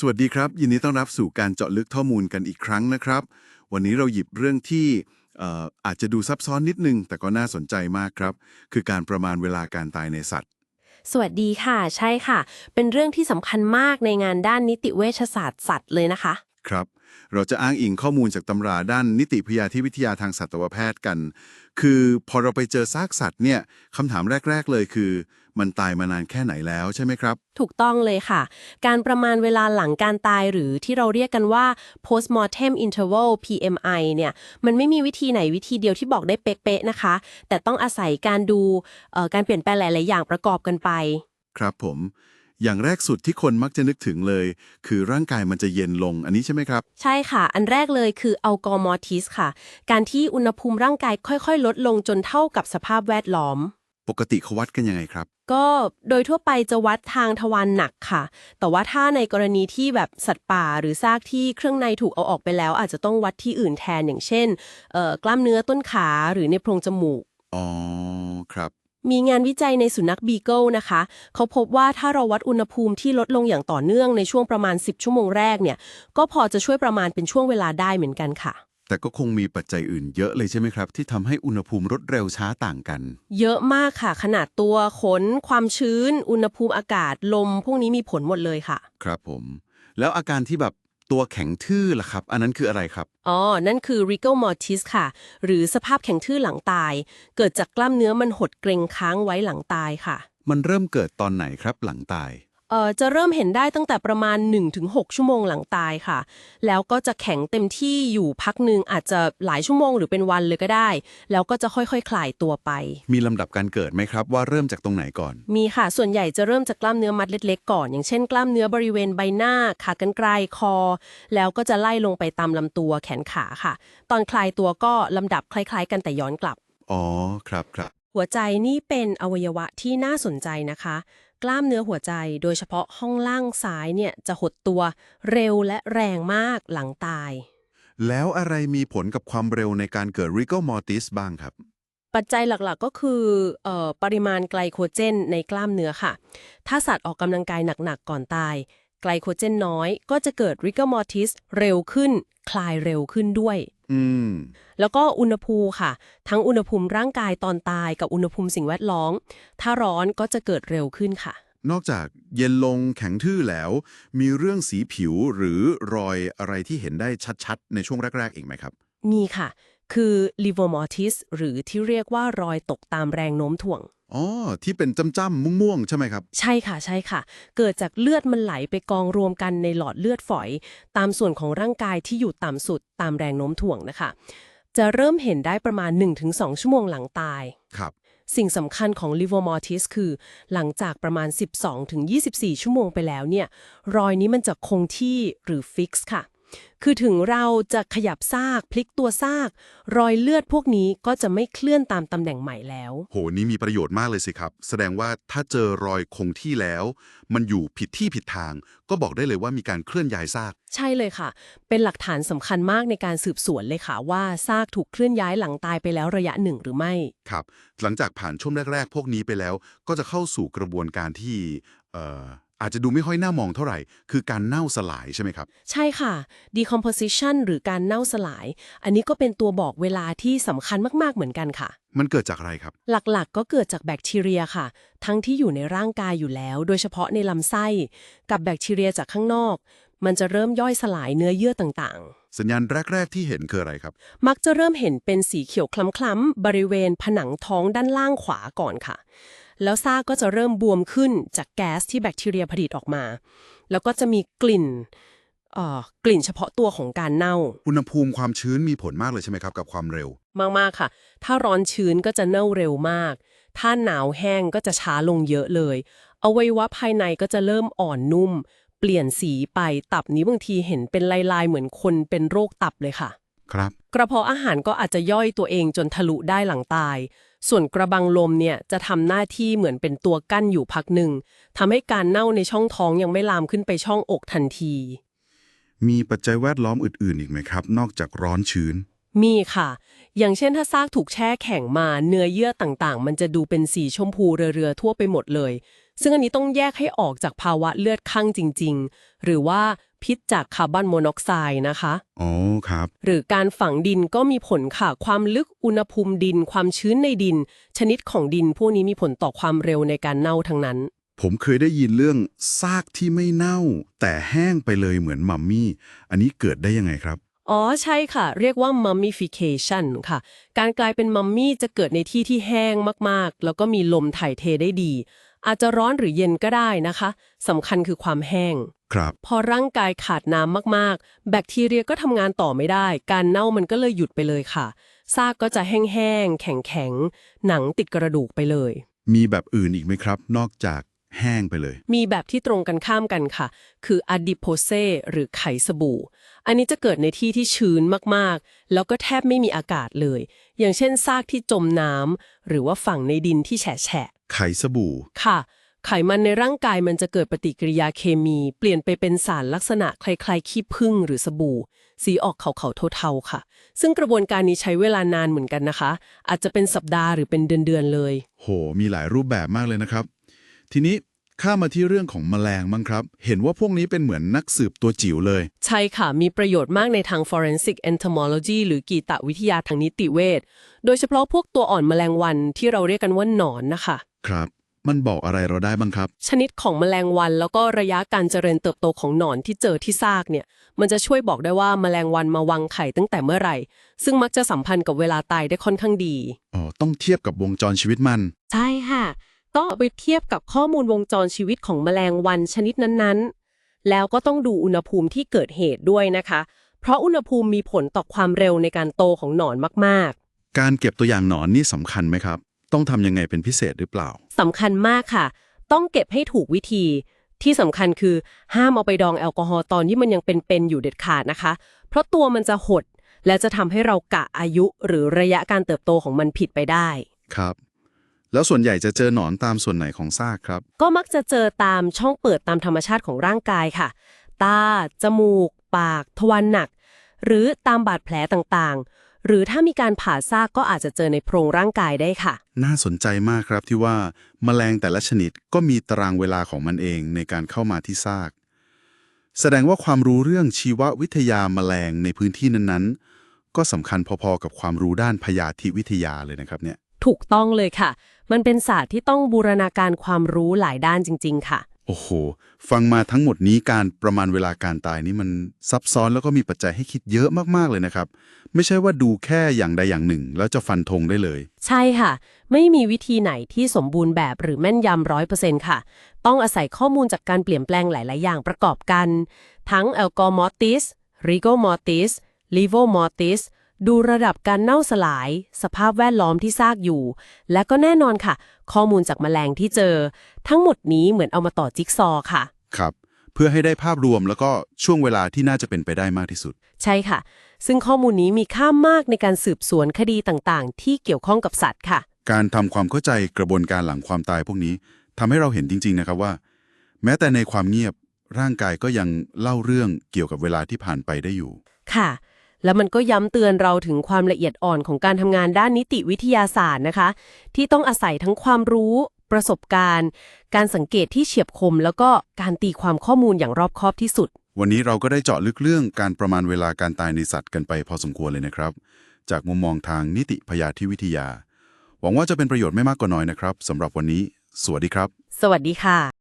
สวัสดีครับ ยินดีต้อนรับสู่การเจาะลึกข้อมูลกันอีกครั้งนะครับ วันนี้เราหยิบเรื่องที่เอ่ออาจจะดูซับซ้อนนิดนึง แต่ก็น่าสนใจมากครับ คือการประมาณเวลาการตายในสัตว์ สวัสดีค่ะ ใช่ค่ะ เป็นเรื่องที่สำคัญมากในงานด้านนิติเวชศาสตร์สัตว์เลยนะคะ ครับ เราจะอ้างอิงข้อมูลจากตำราด้านนิติพยาธิวิทยาทางสัตวแพทย์กัน คือพอเราไปเจอซากสัตว์เนี่ยคำถามแรก ๆ เลยคือ มันตายมานานแค่ไหนแล้วใช่ไหมครับ ถูกต้องเลยค่ะ การประมาณเวลาหลังการตายหรือที่เราเรียกกันว่า postmortem interval PMI เนี่ย มันไม่มีวิธีไหนวิธีเดียวที่บอกได้เป๊ะๆนะคะ แต่ต้องอาศัยการดูเอ่อการเปลี่ยนแปลงหลายๆอย่างประกอบกันไป ครับผมอย่างแรกสุดที่คนมักจะนึกถึงเลย คือร่างกายมันจะเย็นลงอันนี้ใช่ไหมครับ ใช่ค่ะ อันแรกเลยคืออัลกอมอร์ทิสค่ะ การที่อุณหภูมิร่างกายค่อย ๆ ลดลงจนเท่ากับสภาพแวดล้อม ปกติเขาวัดกันยังไงครับ ก็โดยทั่วไปจะวัดทางทวารหนักค่ะ แต่ว่าถ้าในกรณีที่แบบสัตว์ป่าหรือซากที่เครื่องในถูกเอาออกไปแล้ว อาจจะต้องวัดที่อื่นแทนอย่างเช่นเอ่อกล้ามเนื้อต้นขาหรือในโพรงจมูก อ๋อ ครับ มีงานวิจัยในสุนัขบีเกิลนะคะ เขาพบว่าถ้าเราวัดอุณหภูมิที่ลดลงอย่างต่อเนื่องในช่วงประมาณ 10 ชั่วโมงแรกเนี่ย ก็พอจะช่วยประมาณเป็นช่วงเวลาได้เหมือนกันค่ะ แต่ก็คงมีปัจจัยอื่นเยอะเลยใช่ไหมครับ ที่ทำให้อุณหภูมิลดเร็วช้าต่างกัน เยอะมากค่ะ ขนาดตัวขน ความชื้น อุณหภูมิอากาศลม พวกนี้มีผลหมดเลยค่ะ ครับผม แล้วอาการที่แบบตัวแข็งทื่อล่ะครับ อันนั้นคืออะไรครับ อ๋อ นั่นคือ rigor mortis ค่ะ หรือสภาพแข็งทื่อหลังตาย เกิดจากกล้ามเนื้อมันหดเกร็งค้างไว้หลังตายค่ะ มันเริ่มเกิดตอนไหนครับหลังตายเอ่อจะเริ่มเห็นได้ตั้งแต่ประมาณ 1-6 ชั่วโมงหลังตายค่ะ แล้วก็จะแข็งเต็มที่อยู่พักหนึ่งอาจจะหลายชั่วโมงหรือเป็นวันเลยก็ได้ แล้วก็จะค่อยๆคลายตัวไป มีลำดับการเกิดไหมครับว่าเริ่มจากตรงไหนก่อน มีค่ะ ส่วนใหญ่จะเริ่มจากกล้ามเนื้อมัดเล็กๆก่อน อย่างเช่น กล้ามเนื้อบริเวณใบหน้า ขากรรไกรคอ แล้วก็จะไล่ลงไปตามลำตัวแขนขาค่ะ ตอนคลายตัวก็ลำดับคล้ายๆ กันแต่ย้อนกลับ อ๋อ ครับครับหัวใจนี่เป็นอวัยวะที่น่าสนใจนะคะ กล้ามเนื้อหัวใจ โดยเฉพาะห้องล่างซ้ายเนี่ยจะหดตัวเร็วและแรงมากหลังตาย แล้วอะไรมีผลกับความเร็วในการเกิด rigor mortis บ้างครับ ปัจจัยหลักๆก็คือเออปริมาณไกลโคเจนในกล้ามเนื้อค่ะ ถ้าสัตว์ออกกำลังกายหนักๆก่อนตาย ไกลโคเจนน้อย ก็จะเกิด rigor mortis เร็วขึ้น คลายเร็วขึ้นด้วยอืมแล้วก็อุณหภูมิค่ะ ทั้งอุณหภูมิร่างกายตอนตายกับอุณหภูมิสิ่งแวดล้อม ถ้าร้อนก็จะเกิดเร็วขึ้นค่ะ นอกจากเย็นลงแข็งทื่อแล้ว มีเรื่องสีผิวหรือรอยอะไรที่เห็นได้ชัดๆ ในช่วงแรก ๆ อีกไหมครับ มีค่ะ คือ livermortis หรือที่เรียกว่ารอยตกตามแรงโน้มถ่วง อ๋อ ที่เป็นจ้ำๆม่วงๆ ใช่ไหมครับ ใช่ค่ะใช่ค่ะ เกิดจากเลือดมันไหลไปกองรวมกันในหลอดเลือดฝอย ตามส่วนของร่างกายที่อยู่ต่ำสุดตามแรงโน้มถ่วงนะคะ จะเริ่มเห็นได้ประมาณ 1-2 ชั่วโมงหลังตาย ครับ สิ่งสำคัญของ livermortis คือ หลังจากประมาณ 12-24 ชั่วโมงไปแล้วเนี่ย รอยนี้มันจะคงที่หรือฟิกซ์ค่ะ คือถึงเราจะขยับซากพลิกตัวซาก รอยเลือดพวกนี้ก็จะไม่เคลื่อนตามตำแหน่งใหม่แล้ว โห นี่มีประโยชน์มากเลยสิครับ แสดงว่าถ้าเจอรอยคงที่แล้ว มันอยู่ผิดที่ผิดทาง ก็บอกได้เลยว่ามีการเคลื่อนย้ายซาก ใช่เลยค่ะ เป็นหลักฐานสำคัญมากในการสืบสวนเลยค่ะ ว่าซากถูกเคลื่อนย้ายหลังตายไปแล้วระยะหนึ่งหรือไม่ ครับ หลังจากผ่านช่วงแรก ๆ พวกนี้ไปแล้ว ก็จะเข้าสู่กระบวนการที่เอ่อ อาจจะดูไม่ค่อยน่ามองเท่าไหร่ คือการเน่าสลายใช่ไหมครับ ใช่ค่ะ decomposition หรือการเน่าสลาย อันนี้ก็เป็นตัวบอกเวลาที่สำคัญมากๆเหมือนกันค่ะ มันเกิดจากอะไรครับ หลักๆก็เกิดจากแบคทีเรียค่ะ ทั้งที่อยู่ในร่างกายอยู่แล้ว โดยเฉพาะในลำไส้ กับแบคทีเรียจากข้างนอก มันจะเริ่มย่อยสลายเนื้อเยื่อต่างๆ สัญญาณแรก ๆ ที่เห็นคืออะไรครับ มักจะเริ่มเห็นเป็นสีเขียวคล้ำๆบริเวณผนังท้องด้านล่างขวาก่อนค่ะ แล้วซากก็จะเริ่มบวมขึ้นจากแก๊สที่แบคทีเรียผลิตออกมา แล้วก็จะมีกลิ่นเอ่อกลิ่นเฉพาะตัวของการเน่า อุณหภูมิความชื้นมีผลมากเลยใช่ไหมครับ กับความเร็ว มาก ๆ ค่ะ ถ้าร้อนชื้นก็จะเน่าเร็วมาก ถ้าหนาวแห้งก็จะช้าลงเยอะเลยอวัยวะภายในก็จะเริ่มอ่อนนุ่ม เปลี่ยนสีไปตับนี้บางทีเห็นเป็นลายๆ เหมือนคนเป็นโรคตับเลยค่ะ ครับ กระเพาะอาหารก็อาจจะย่อยตัวเองจนทะลุได้หลังตาย ส่วนกระบังลมเนี่ยจะทำหน้าที่เหมือนเป็นตัวกั้นอยู่พักหนึ่งทำให้การเน่าในช่องท้องยังไม่ลามขึ้นไปช่องอกทันที มีปัจจัยแวดล้อมอื่นๆ อีกไหมครับ นอกจากร้อนชื้น มีค่ะ อย่างเช่นถ้าซากถูกแช่แข็งมาเนื้อเยื่อต่างๆ มันจะดูเป็นสีชมพูเรือๆทั่วไปหมดเลย ซึ่งอันนี้ต้องแยกให้ออกจากภาวะเลือดข้างจริง ๆ หรือว่า พิษจากคาร์บอนโมนอกไซด์นะคะ อ๋อครับ หรือการฝังดินก็มีผลค่ะ ความลึกอุณหภูมิดิน ความชื้นในดิน ชนิดของดิน พวกนี้มีผลต่อความเร็วในการเน่าทั้งนั้น ผมเคยได้ยินเรื่องซากที่ไม่เน่า แต่แห้งไปเลยเหมือนมัมมี่ อันนี้เกิดได้ยังไงครับ อ๋อใช่ค่ะ เรียกว่า mummification ค่ะ การกลายเป็นมัมมี่จะเกิดในที่ที่แห้งมากๆ แล้วก็มีลมถ่ายเทได้ดี อาจจะร้อนหรือเย็นก็ได้นะคะสำคัญคือความแห้ง ครับ พอร่างกายขาดน้ำมากๆ แบคทีเรียก็ทำงานต่อไม่ได้ การเน่ามันก็เลยหยุดไปเลยค่ะซากก็จะแห้งๆแข็งๆหนังติดกระดูกไปเลย มีแบบอื่นอีกไหมครับ นอกจากแห้งไปเลย มีแบบที่ตรงกันข้ามกันค่ะ คือ adipose หรือไขสบู่ อันนี้จะเกิดในที่ที่ชื้นมากๆ แล้วก็แทบไม่มีอากาศเลย อย่างเช่นซากที่จมน้ำหรือว่าฝังในดินที่แฉะแฉะ ไขสบู่ ค่ะ ไขมันในร่างกายมันจะเกิดปฏิกิริยาเคมี เปลี่ยนไปเป็นสารลักษณะคล้ายๆขี้ผึ้งหรือสบู่ สีออกขาวๆเทาๆค่ะ ซึ่งกระบวนการนี้ใช้เวลานานเหมือนกันนะคะ อาจจะเป็นสัปดาห์หรือเป็นเดือนๆเลย โห มีหลายรูปแบบมากเลยนะครับ ทีนี้ ข้ามมาที่เรื่องของแมลงบ้างครับ เห็นว่าพวกนี้เป็นเหมือนนักสืบตัวจิ๋วเลย ใช่ค่ะ มีประโยชน์มากในทาง forensic entomology หรือกีตวิทยาทางนิติเวชโดยเฉพาะพวกตัวอ่อนแมลงวันที่เราเรียกกันว่าหนอนนะคะ ครับ มันบอกอะไรเราได้บ้างครับ ชนิดของแมลงวันแล้วก็ระยะการเจริญเติบโตของหนอนที่เจอที่ซากเนี่ย มันจะช่วยบอกได้ว่าแมลงวันมาวางไข่ตั้งแต่เมื่อไหร่ ซึ่งมักจะสัมพันธ์กับเวลาตายได้ค่อนข้างดี อ๋อ ต้องเทียบกับวงจรชีวิตมัน ใช่ค่ะ ต้องเอาไปเทียบกับข้อมูลวงจรชีวิตของแมลงวันชนิดนั้นๆ แล้วก็ต้องดูอุณหภูมิที่เกิดเหตุด้วยนะคะ เพราะอุณหภูมิมีผลต่อความเร็วในการโตของหนอนมากการเก็บตัวอย่างหนอนนี่สำคัญไหมครับ ต้องทำยังไงเป็นพิเศษหรือเปล่าๆสำคัญมากค่ะ ต้องเก็บให้ถูกวิธี ที่สำคัญคือห้ามเอาไปดองแอลกอฮอล์ตอนที่มันยังเป็นๆอยู่เด็ดขาดนะคะ เพราะตัวมันจะหด และจะทำให้เรากะอายุหรือระยะการเติบโตของมันผิดไปได้ ครับ แล้วส่วนใหญ่จะเจอหนอนตามส่วนไหนของซากครับ ก็มักจะเจอตามช่องเปิดตามธรรมชาติของร่างกายค่ะ ตา จมูก ปาก ทวารหนัก หรือตามบาดแผลต่างๆ หรือถ้ามีการผ่าซากก็อาจจะเจอในโพรงร่างกายได้ค่ะ น่าสนใจมากครับที่ว่าแมลงแต่ละชนิดก็มีตารางเวลาของมันเองในการเข้ามาที่ซาก แสดงว่าความรู้เรื่องชีววิทยาแมลงในพื้นที่นั้นๆ ก็สำคัญพอๆกับความรู้ด้านพยาธิวิทยาเลยนะครับเนี่ย ถูกต้องเลยค่ะ มันเป็นศาสตร์ที่ต้องบูรณาการความรู้หลายด้านจริง ๆ ค่ะ โอ้โห ฟังมาทั้งหมดนี้การประมาณเวลาการตายนี่มันซับซ้อนแล้วก็มีปัจจัยให้คิดเยอะมากๆเลยนะครับ ไม่ใช่ว่าดูแค่อย่างใดอย่างหนึ่ง แล้วจะฟันธงได้เลย ใช่ค่ะ ไม่มีวิธีไหนที่สมบูรณ์แบบหรือแม่นยำร้อยเปอร์เซ็นต์ค่ะ ต้องอาศัยข้อมูลจากการเปลี่ยนแปลงหลาย ๆ อย่างประกอบกัน ทั้ง a l g o m o r t i s r i g o m o r t i s l i v o m o r t i s ดูระดับการเน่าสลาย สภาพแวดล้อมที่ซากอยู่ และก็แน่นอนค่ะ ข้อมูลจากแมลงที่เจอ ทั้งหมดนี้เหมือนเอามาต่อจิ๊กซอว์ค่ะ ครับ เพื่อให้ได้ภาพรวมแล้วก็ช่วงเวลาที่น่าจะเป็นไปได้มากที่สุด ใช่ค่ะ ซึ่งข้อมูลนี้มีค่ามากในการสืบสวนคดีต่างๆ ที่เกี่ยวข้องกับสัตว์ค่ะ การทำความเข้าใจกระบวนการหลังความตายพวกนี้ทำให้เราเห็นจริง ๆ นะครับว่า แม้แต่ในความเงียบร่างกายก็ยังเล่าเรื่องเกี่ยวกับเวลาที่ผ่านไปได้อยู่ ค่ะ แล้วมันก็ย้ำเตือนเราถึงความละเอียดอ่อนของการทำงานด้านนิติวิทยาศาสตร์นะคะ ที่ต้องอาศัยทั้งความรู้ ประสบการณ์ การสังเกตที่เฉียบคม แล้วก็การตีความข้อมูลอย่างรอบคอบที่สุด วันนี้เราก็ได้เจาะลึกเรื่องการประมาณเวลาการตายในสัตว์กันไปพอสมควรเลยนะครับ จากมุมมองทางนิติพยาธิวิทยา หวังว่าจะเป็นประโยชน์ไม่มากก็น้อยนะครับสำหรับวันนี้ สวัสดีครับ สวัสดีค่ะ